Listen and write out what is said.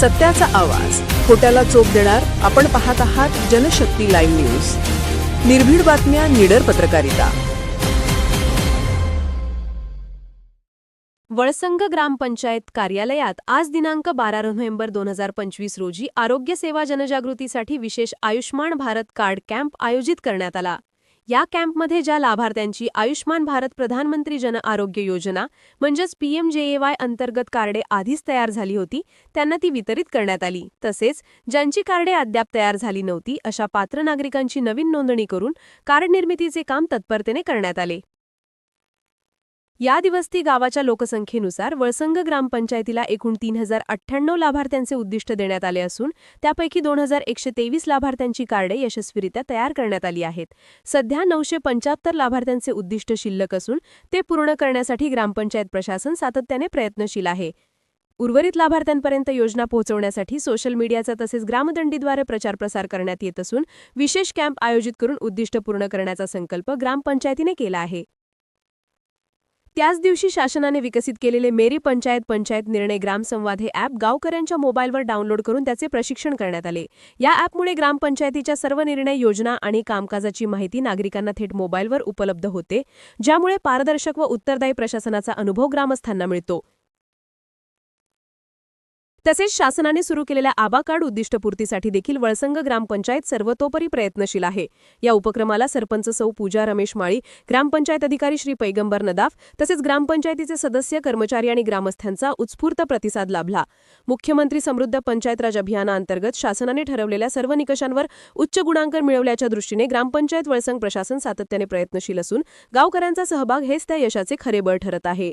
सत्याचा आवाज. खोट्याला चोप देणार आपण पाहत आहात जनशक्ती लाईव्ह न्यूज. निर्भीड बातम्या निडर पत्रकारिता. वळसंग ग्रामपंचायत कार्यालयात आज दिनांक बारा नोव्हेंबर दोन हजार पंचवीस रोजी आरोग्य सेवा जनजागृतीसाठी विशेष आयुष्मान भारत कार्ड कॅम्प आयोजित करण्यात आला. या कॅम्पमध्ये ज्या लाभार्थ्यांची आयुष्मान भारत प्रधानमंत्री जन आरोग्य योजना म्हणजेच पीएमजेएवाय अंतर्गत कार्डे आधीच तयार झाली होती त्यांना ती वितरित करण्यात आली. तसेच ज्यांची कार्डे अद्याप तयार झाली नव्हती अशा पात्र नागरिकांची नवीन नोंदणी करून कार्ड निर्मितीचे काम तत्परतेने करण्यात आले. या दिवस ती गावाच्या लोकसंख्येनुसार वळसंग ग्रामपंचायतीला एकूण तीन हजार अठ्ठ्याण्णव लाभार्थ्यांचे उद्दिष्ट देण्यात आले असून त्यापैकी दोन हजार एकशे तेवीस लाभार्थ्यांची कार्डे यशस्वीरित्या तयार करण्यात आली आहेत. सध्या नऊशे पंच्याहत्तर लाभार्थ्यांचे उद्दिष्ट शिल्लक असून ते पूर्ण करण्यासाठी ग्रामपंचायत प्रशासन सातत्याने प्रयत्नशील आहे. उर्वरित लाभार्थ्यांपर्यंत योजना पोहोचवण्यासाठी सोशल मीडियाचा तसेच ग्रामदंडीद्वारे प्रचार प्रसार करण्यात येत असून विशेष कॅम्प आयोजित करून उद्दिष्ट पूर्ण करण्याचा संकल्प ग्रामपंचायतीने केला आहे. त्याच दिवशी शासनाने विकसित केलेले मेरी पंचायत पंचायत निर्णय ग्रामसंवाद हे ॲप गावकऱ्यांच्या मोबाईलवर डाउनलोड करून त्याचे प्रशिक्षण करण्यात आले. या ॲपमुळे ग्रामपंचायतीच्या सर्व निर्णय योजना आणि कामकाजाची माहिती नागरिकांना थेट मोबाईलवर उपलब्ध होते ज्यामुळे पारदर्शक व उत्तरदायी प्रशासनाचा अनुभव ग्रामस्थांना मिळतो. तसेच शासनाने सुरू केलेल्या आबा कार्ड उद्दिष्टपूर्तीसाठी देखील वळसंग ग्रामपंचायत सर्वतोपरी प्रयत्नशील आहे. या उपक्रमाला सरपंच सौ पूजा रमेश माळी ग्रामपंचायत अधिकारी श्री पैगंबर नदाफ तसेच ग्रामपंचायतीचे सदस्य कर्मचारी आणि ग्रामस्थांचा उत्स्फूर्त प्रतिसाद लाभला. मुख्यमंत्री समृद्ध पंचायत राज अभियानाअंतर्गत शासनाने ठरवलेल्या सर्व निकषांवर उच्च गुणांकन मिळवल्याच्या दृष्टीने ग्रामपंचायत वळसंग प्रशासन सातत्याने प्रयत्नशील असून गावकऱ्यांचा सहभाग हेच त्या यशाचे खरे बळ ठरत आहे.